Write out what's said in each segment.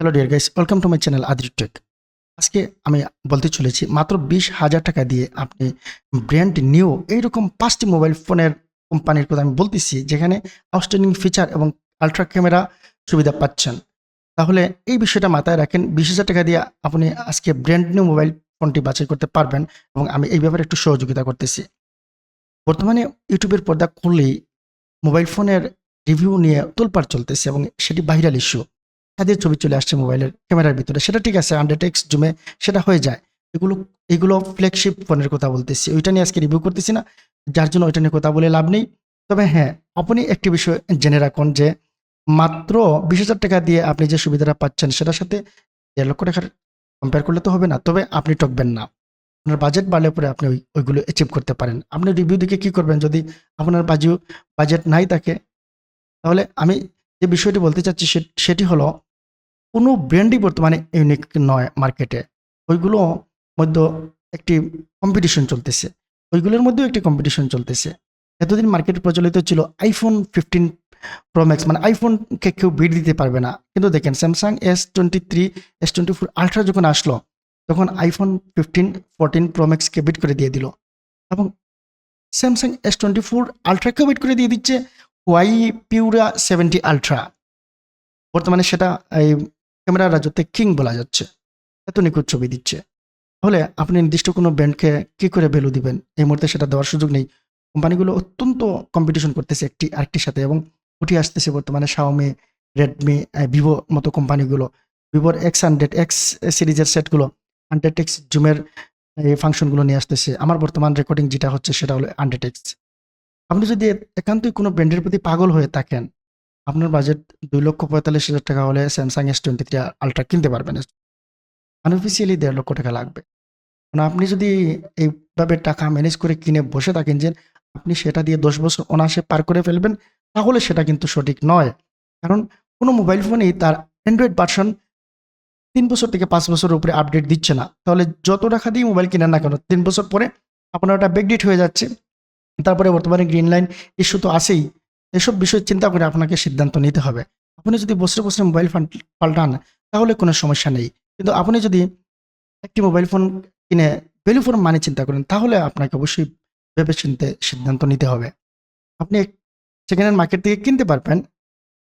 Hello dear guys welcome to my channel আদির tech আজকে আমি বলতে চলেছি, মাত্র বিশ হাজার টাকা দিয়ে আপনি ব্র্যান্ড নিউ এইরকম পাঁচটি মোবাইল ফোনের কোম্পানির কথা আমি বলতেছি, যেখানে আউটস্ট্যান্ডিং ফিচার এবং আলট্রা ক্যামেরা সুবিধা পাচ্ছেন। তাহলে এই বিষয়টা মাথায় রাখেন, বিশ হাজার টাকা দিয়ে আপনি আজকে ব্র্যান্ড নিউ মোবাইল ফোনটি বাছাই করতে পারবেন এবং আমি এই ব্যাপারে একটু সহযোগিতা করতেছি। বর্তমানে ইউটিউবের পর্দা খুললেই মোবাইল ফোনের রিভিউ নিয়ে তোলপাড় চলতেছে এবং সেটি ভাইরাল ইস্যু তাদের ছবি চলে আসছে মোবাইলের ক্যামেরার ভিতরে। সেটা ঠিক আছে হান্ড্রেড এক্স জুমে সেটা হয়ে যায়। এগুলো এগুলো ফ্ল্যাগশিপ ফোনের কথা বলতেছি। ওইটা নিয়ে আজকে রিভিউ করতেছি না। যার জন্য ওইটা নিয়ে কথা বলে লাভ নেই। তবে হ্যাঁ আপনি একটি বিষয় জেনে রাখুন যে মাত্র বিশ হাজার টাকা দিয়ে আপনি যে সুবিধাটা পাচ্ছেন সেটার সাথে দেড় লক্ষ টাকার কম্পেয়ার করলে তো হবে না। তবে আপনি টকবেন না। আপনার বাজেট বাড়লে পরে আপনি ওই, ওইগুলো অ্যাচিভ করতে পারেন। আপনি রিভিউ দিকে কি করবেন? যদি আপনার বাজু বাজেট নাই থাকে, তাহলে আমি যে বিষয়টি বলতে চাচ্ছি সেটি হলো কোনো ব্র্যান্ডই বর্তমানে ইউনিক নয় মার্কেটে ওইগুলো মধ্যে একটি কম্পিটিশন চলতেছে। ওইগুলোর মধ্যেও একটি কম্পিটিশন চলতেছে। এতদিন মার্কেটে প্রচলিত ছিল আইফোন ফিফটিন প্রো ম্যাক্স মানে আইফোনকে কেউ বিট দিতে পারবে না। কিন্তু দেখেন Samsung S twenty three S twenty four ultra যখন আসলো, তখন আইফোন ফিফটিন ফোরটিন প্রো ম্যাক্সকে বিট করে দিয়ে দিল। এবং স্যামসাং এস টোয়েন্টি ফোর আলট্রাকেও বিট করে দিয়ে দিচ্ছে ওয়াই পিউরা সেভেন্টি আলট্রা বর্তমানে সেটা এই ক্যামেরা রাজত্বে কিং বলা যাচ্ছে। এত নিখুঁত ছবি দিচ্ছে। তাহলে আপনি নির্দিষ্ট কোনো ব্র্যান্ডকে কি করে ভ্যালু দিবেন? এই মুহূর্তে সেটা দেওয়ার সুযোগ নেই। কোম্পানিগুলো অত্যন্ত কম্পিটিশন করতেছে একটি আরেকটির সাথে এবং উঠে আসতেছে বর্তমানে শাওমি রেডমি ভিভো মতো কোম্পানিগুলো। ভিভোর এক্স হান্ড্রেড এক্স সিরিজের সেটগুলো হান্ড্রেড এক্স জুমের এই ফাংশনগুলো নিয়ে আসতেছে। আমার বর্তমান রেকর্ডিং যেটা হচ্ছে সেটা হলো হান্ড্রেড এক্স আপনি যদি একান্তই কোনো ব্র্যান্ডের প্রতি পাগল হয়ে থাকেন আপনার বাজেট দুই লক্ষ পঁয়তাল্লিশ হাজার টাকা হলে Samsung S twenty three ultra কিনতে পারবেন। আনঅফিসিয়ালি দেড় লক্ষ টাকা লাগবে। মানে আপনি যদি এইভাবে টাকা ম্যানেজ করে কিনে বসে থাকেন যে আপনি সেটা দিয়ে দশ বছর অনায়াসে পার করে ফেলবেন, তাহলে সেটা কিন্তু সঠিক নয়। কারণ কোনো মোবাইল ফোনেই তার অ্যান্ড্রয়েড ভার্সন তিন বছর থেকে পাঁচ বছরের উপরে আপডেট দিচ্ছে না। তাহলে যত টাকা দিয়ে মোবাইল কিনেন না কেন, তিন বছর পরে আপনার ওটা ব্যাকডেট হয়ে যাচ্ছে। তারপরে বর্তমানে গ্রিন লাইন ইস্যু তো আসেই এসব বিষয় চিন্তা করে আপনাকে সিদ্ধান্ত নিতে হবে। আপনি যদি বসে বসে মোবাইল ফোন, পাল্টান, তাহলে কোনো সমস্যা নেই। কিন্তু আপনি যদি একটি মোবাইল ফোন কিনে ভ্যালু ফোন মানে চিন্তা করেন, তাহলে আপনাকে অবশ্যই ভেবে চিনতে সিদ্ধান্ত নিতে হবে। আপনি সেকেন্ড হ্যান্ড মার্কেট থেকে কিনতে পারবেন,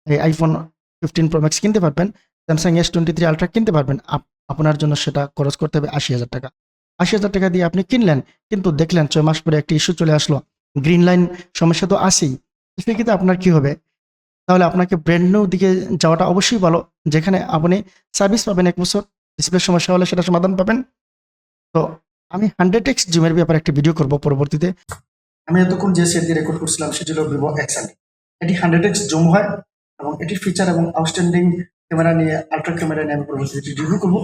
এই আইফোন ফিফটিন প্রো ম্যাক্স কিনতে পারবেন Samsung S twenty three ultra কিনতে পারবেন, আপ- আপনার জন্য সেটা খরচ করতে হবে আশি হাজার টাকা। আশি হাজার টাকা দিয়ে আপনি কিনলেন, কিন্তু দেখলেন ছয় মাস পরে একটি ইস্যু চলে আসলো। গ্রিন লাইন সমস্যা তো আসেই সেক্ষেত্রে আপনার কি হবে? তাহলে আপনাকে ব্র্যান্ড নিউ দিকে যাওয়াটা অবশ্যই ভালো। যেখানে আপনি সার্ভিস পাবেন এক বছর ডিসপ্লে সমস্যা হলে সেটা সমাধান পাবেন। তো আমি হান্ড্রেড এক্স জুমের ব্যাপারে একটি ভিডিও করব পরবর্তীতে। আমি এতক্ষণ যে সেট দিয়ে রেকর্ড করছিলাম, সেটি হলো ভিভো এক্স এটি হান্ড্রেড এক্স জুম হয় এবং এটির ফিচার এবং আউটস্ট্যান্ডিং ক্যামেরা নিয়ে আলট্রা ক্যামেরা নিয়ে আমি পরবর্তীতে রিভিউ করব।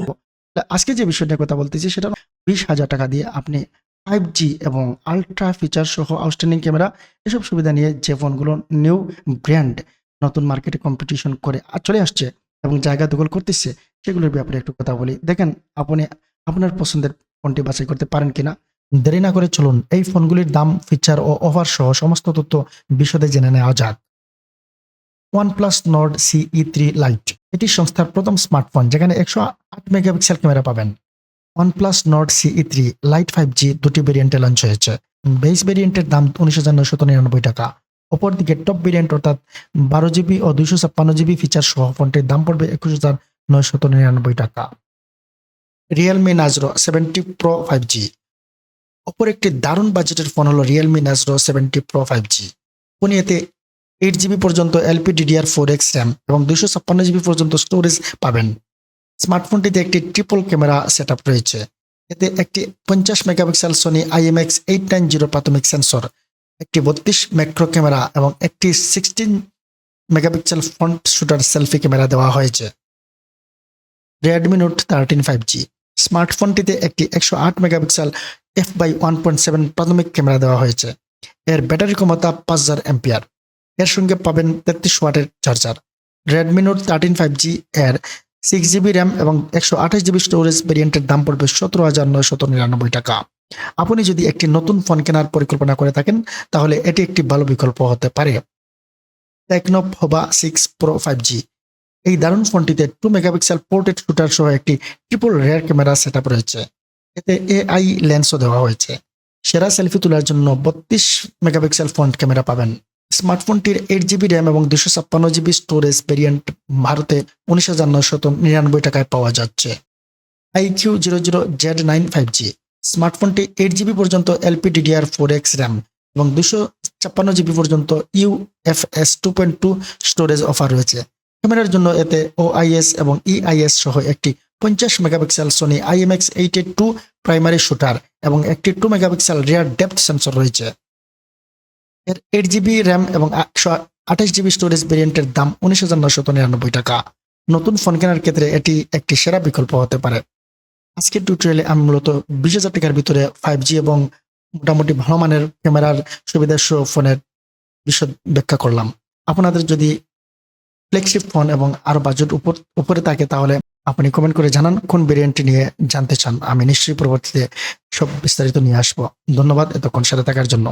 আজকে যে বিষয়টা কথা বলতেছি, সেটা বিশ হাজার টাকা দিয়ে আপনি ফাইভ জি এবং আলট্রা ফিচার সহ আউটস্ট্যান্ডিং ক্যামেরা এসব সুবিধা নিয়ে যে ফোনগুলো নিউ ব্র্যান্ড নতুন মার্কেটে কম্পিটিশন করে চলে আসছে এবং জায়গা দখল করতেছে, সেগুলোর ব্যাপারে একটু কথা বলি। দেখেন, আপনি, আপনার পছন্দের ফোনটি বাছাই করতে পারেন কিনা? দেরি না করে চলুন এই ফোনগুলির দাম ফিচার ও অফার সহ সমস্ত তথ্য বিশদে জেনে নেওয়া যাক। OnePlus Nord CE three Lite এটি সংস্থার প্রথম স্মার্টফোন যেখানে একশো আট মেগাপিক্সেল ক্যামেরা পাবেন। OnePlus Nord CE three Lite five G দুটি ভেরিয়েন্টে লঞ্চ হয়েছে। বেস ভেরিয়েন্টের দাম উনিশ হাজার নয়শত নিরানব্বই টাকা। অপরদিকে টপ ভেরিয়েন্ট অর্থাৎ বারো জিবি ও দুইশো ছাপ্পান্ন জিবি ফিচার সহ ফোনটির দাম পড়বে একুশ হাজার নয়শত নিরানব্বই টাকা। রিয়েলমি নাজরো সেভেন্টি প্রো ফাইভ জি অপর একটি দারুণ বাজেটের ফোন হলো রিয়েলমি নাজরো সেভেন্টি প্রো ফাইভ জি আপনি এতে এইট জিবি পর্যন্ত LP DDR four X RAM এবং দুইশো ছাপ্পান্ন জিবি পর্যন্ত স্টোরেজ পাবেন। স্মার্টফোনটিতে একটি ট্রিপল ক্যামেরা সেট রয়েছে। এতে একটি পঞ্চাশ megapixel Sony IMX eight nine zero প্রাথমিক সেন্সর একটি বত্রিশ ম্যাক্রো ক্যামেরা এবং একটি sixteen megapixel front shooter selfie camera দেওয়া হয়েছে। Redmi Note thirteen five G স্মার্টফোনটিতে একটি একশো আট megapixel F by one point seven প্রাথমিক ক্যামেরা দেওয়া হয়েছে। এর ব্যাটারি ক্ষমতা পাঁচ হাজার এম্পিয়ার এর সঙ্গে পাবেন তেত্রিশ ওয়াটের charger Redmi Note thirteen five G এর সিক্স জিবি র্যাম এবং একশো আঠাশ জিবি স্টোরেজ ভেরিয়েন্টের দাম পড়বে সতেরো হাজার নয়শত নিরানব্বই টাকা। আপনি যদি একটি নতুন ফোন কেনার পরিকল্পনা করে থাকেন, তাহলে এটি একটি ভালো বিকল্প হতে পারে। Tecno Pova six Pro five G এই দারুণ ফোনটিতে টু মেগাপিক্সেল পোর্ট্রেট শুটার সহ একটি ট্রিপল রেয়ার ক্যামেরা সেট রয়েছে। এতে এআই লেন্সও দেওয়া হয়েছে। সেরা সেলফি তোলার জন্য বত্রিশ মেগাপিক্সেল ফ্রন্ট ক্যামেরা পাবেন। স্মার্টফোনটির এইট জিবি র্যাম এবং দুশো ছাপ্পান্ন জিবি স্টোরেজ ভেরিয়েন্ট ভারতে উনিশ হাজার নশত নিরানব্বই টাকায় পাওয়া যাচ্ছে। IQOO zero zero Z nine five G স্মার্টফোনটি eight GB পর্যন্ত LP DDR four X RAM এবং দুশো ছাপ্পান্ন জিবি পর্যন্ত UFS two point two storage offer রয়েছে। ক্যামেরার জন্য এতে ওআইএস এবং ইআইএস সহ একটি পঞ্চাশ megapixel Sony IMX eight two primary shooter এবং একটি two megapixel rear depth sensor রয়েছে। এর এইট জিবি র্যাম এবং একশো আঠাশ জিবি স্টোরেজ ভেরিয়েন্টের দাম উনিশ হাজার নশত নিরানব্বই টাকা। নতুন ফোন কেনার ক্ষেত্রে এটি একটি সেরা বিকল্প হতে পারে। আজকের টিউটোরিয়ালে আমি মূলত বিশ হাজার টাকার ভিতরে ফাইভ জি এবং মোটামুটি ভালো মানের ক্যামেরার সুবিধা সহ ফোনের বিশদ ব্যাখ্যা করলাম। আপনাদের যদি ফ্লেগশিপ ফোন এবং আরও বাজেট উপর, উপরে থাকে তাহলে আপনি কমেন্ট করে জানান কোন ভেরিয়েন্টটি নিয়ে জানতে চান। আমি নিশ্চয়ই পরবর্তীতে সব বিস্তারিত নিয়ে আসব। ধন্যবাদ এতক্ষণ সাথে থাকার জন্য।